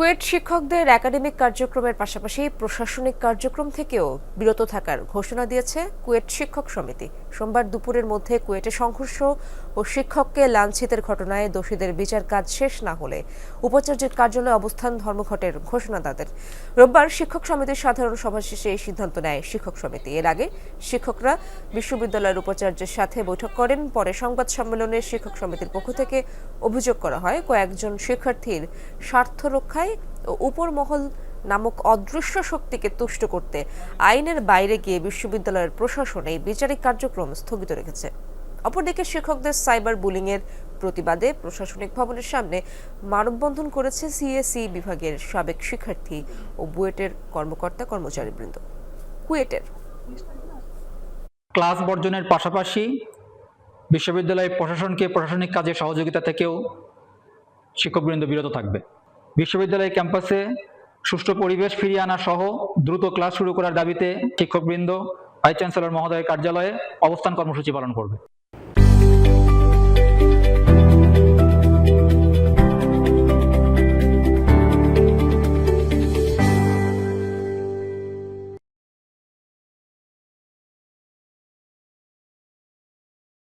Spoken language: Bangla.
কুয়েট শিক্ষকদের একাডেমিক কার্যক্রমের পাশাপাশি প্রশাসনিক কার্যক্রম থেকেও বিরত থাকার ঘোষণা দিয়েছে কুয়েট শিক্ষক সমিতি। সোমবার দুপুরের মধ্যে কুয়েটে সংঘর্ষ ও শিক্ষককে লাঞ্ছিতের ঘটনায় দোষীদের বিচার কাজ শেষ না হলে উপাচার্যের কার্যালয়ে অবস্থান ধর্মঘটের ঘোষণা তাদের। রোববার শিক্ষক সমিতির সাধারণ সভা শেষে এই সিদ্ধান্ত নেয় শিক্ষক সমিতি। এর আগে শিক্ষকরা বিশ্ববিদ্যালয়ের উপাচার্যের সাথে বৈঠক করেন, পরে সংবাদ সম্মেলনে শিক্ষক সমিতির পক্ষ থেকে অভিযোগ করা হয় কয়েকজন শিক্ষার্থীর স্বার্থ রক্ষায় ও উপরমহল নামক অদৃশ্য শক্তিকে তুষ্ট করতে আইনের বাইরে গিয়ে বিশ্ববিদ্যালয়ের প্রশাসন এই বিচারিক কার্যক্রম স্থগিত রেখেছে। অপরদিকে শিক্ষকদের সাইবার বুলিংয়ের প্রতিবাদে প্রশাসনিক ভবনের সামনে মানববন্ধন করেছে সিএসি বিভাগের সাবেক শিক্ষার্থী ও বুয়েটের কর্মকর্তা কর্মচারীবৃন্দ। কুয়েটের ক্লাস বর্জনের পাশাপাশি বিশ্ববিদ্যালয় প্রশাসনকে প্রশাসনিক কাজে সহযোগিতা থেকেও শিক্ষকবৃন্দ বিরত থাকবে। বিশ্ববিদ্যালয় ক্যাম্পাসে সুষ্ঠু পরিবেশ ফিরিয়ে আনা সহ দ্রুত ক্লাস শুরু করার দাবিতে শিক্ষকবৃন্দ, ভাইস চ্যান্সেলর মহোদয়ের কার্যালয়ে অবস্থান কর্মসূচি পালন করবে।